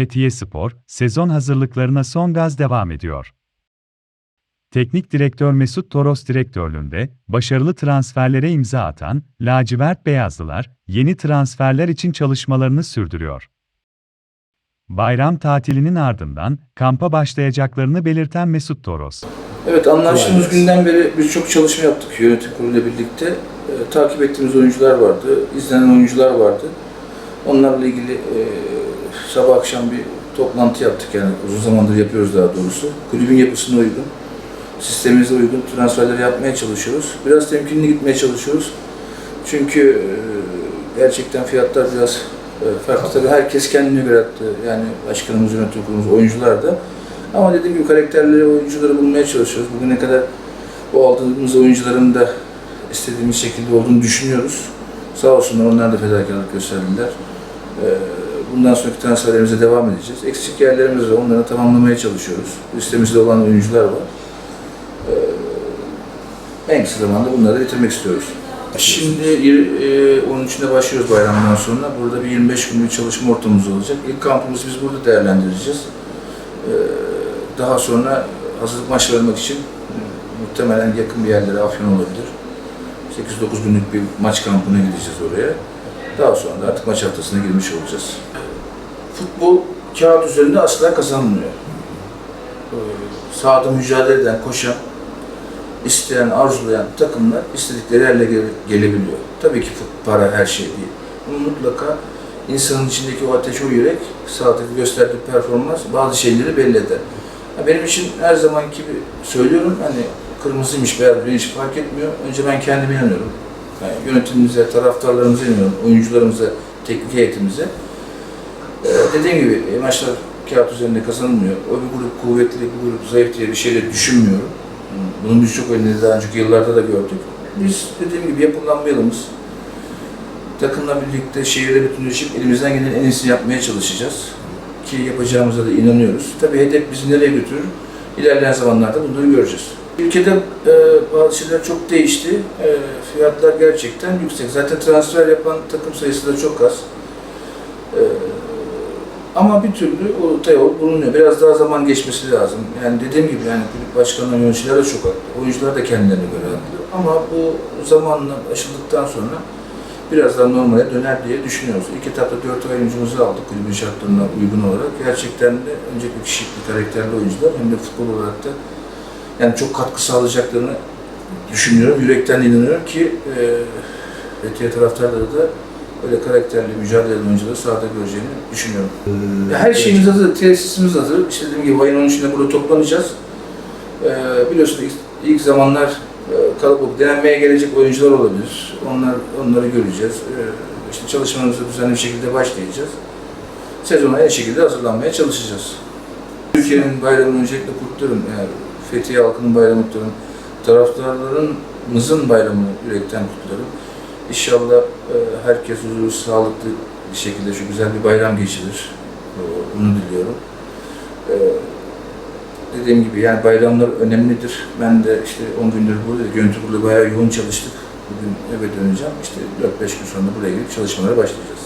Fethiye Spor, sezon hazırlıklarına son gaz devam ediyor. Teknik direktör Mesut Toros direktörlüğünde başarılı transferlere imza atan lacivert beyazlılar yeni transferler için çalışmalarını sürdürüyor. Bayram tatilinin ardından kampa başlayacaklarını belirten Mesut Toros, Evet anlaştığımız Kolay günden beri birçok çalışma yaptık yönetim kuruluyla birlikte. Ee, takip ettiğimiz oyuncular vardı, izlenen oyuncular vardı. Onlarla ilgili e, sabah akşam bir toplantı yaptık yani uzun zamandır yapıyoruz daha doğrusu. Kulübün yapısına uygun, sistemimize uygun transferleri yapmaya çalışıyoruz. Biraz temkinli gitmeye çalışıyoruz. Çünkü e, gerçekten fiyatlar biraz e, farklı. Tabii herkes kendine göre attı. Yani başkanımız, yönetim kurulumuz, oyuncular da. Ama dediğim gibi karakterleri, oyuncuları bulmaya çalışıyoruz. Bugüne kadar bu aldığımız oyuncuların da istediğimiz şekilde olduğunu düşünüyoruz. Sağ olsunlar onlar da fedakarlık gösterdiler. Ee, Bundan sonraki transferlerimize devam edeceğiz. Eksik yerlerimiz var, onları tamamlamaya çalışıyoruz. Listemizde olan oyuncular var. Ee, En kısa zamanda bunları da bitirmek istiyoruz. Şimdi e, 13'ünde başlıyoruz bayramdan sonra. Burada bir 25 gün bir çalışma ortamımız olacak. İlk kampımızı biz burada değerlendireceğiz. Ee, Daha sonra hazırlık maçları oynamak için muhtemelen yakın bir yerlere Afyon olabilir. 8-9 günlük bir maç kampına gideceğiz oraya. Daha sonra da artık maç haftasına girmiş olacağız. Futbol kağıt üzerinde asla kazanmıyor. Ee, Sahada mücadele eden, koşan, isteyen, arzulayan takımlar istedikleri yerle gele- gelebiliyor. Tabii ki para her şey değil. Ama mutlaka insanın içindeki o ateş, o yürek, sahadaki gösterdiği performans bazı şeyleri belli eder. Benim için her zamanki gibi söylüyorum hani kırmızıymış beyaz hiç fark etmiyor. Önce ben kendime inanıyorum. Yani yönetimimize, taraftarlarımıza inanıyorum, oyuncularımıza, teknik heyetimize. Ee, dediğim gibi e, maçlar kağıt üzerinde kazanılmıyor. O bir grup kuvvetli, bir grup zayıf diye bir şey de düşünmüyorum. Bunun birçok örneğini daha önceki yıllarda da gördük. Biz dediğim gibi yapılanmayalımız. Takımla birlikte şehirle bütünleşip elimizden gelen en iyisini yapmaya çalışacağız. Ki yapacağımıza da inanıyoruz. Tabii hedef bizi nereye götürür? İlerleyen zamanlarda bunları göreceğiz. Ülkede e, bazı şeyler çok değişti. E, fiyatlar gerçekten yüksek. Zaten transfer yapan takım sayısı da çok az. E, ama bir türlü orta yol bulunuyor. Biraz daha zaman geçmesi lazım. Yani dediğim gibi yani kulüp başkanı yöneticiler de çok haklı. Oyuncular da kendilerine göre haklı. Ama bu zamanla aşıldıktan sonra biraz daha normale döner diye düşünüyoruz. İlk etapta 4 oyuncumuzu aldık kulübün şartlarına uygun olarak. Gerçekten de öncelikle kişilikli, karakterli oyuncular hem de futbol olarak da yani çok katkı sağlayacaklarını düşünüyorum. Yürekten inanıyorum ki e, Fethiye taraftarları da öyle karakterli, mücadele eden oyuncuları sahada göreceğini düşünüyorum. Ya Her şeyimiz hazır, tesisimiz hazır. İşte dediğim gibi ayın 13'ünde burada toplanacağız. Ee, biliyorsunuz ilk, ilk zamanlar e, kalabalık denenmeye gelecek oyuncular olabilir. Onlar onları göreceğiz. Ee, işte çalışmalarımıza düzenli bir şekilde başlayacağız. Sezona en şekilde hazırlanmaya çalışacağız. Türkiye'nin bayramını öncelikle kutluyorum. Yani Fethiye halkının bayramını kutluyorum. Taraftarlarımızın bayramını yürekten kutluyorum. İnşallah e, herkes huzurlu, sağlıklı bir şekilde şu güzel bir bayram geçirir. E, Bunu diliyorum. E, Dediğim gibi yani bayramlar önemlidir. Ben de işte 10 gündür burada kurulu bayağı yoğun çalıştık. Bugün eve döneceğim. İşte 4-5 gün sonra buraya gelip çalışmalara başlayacağız.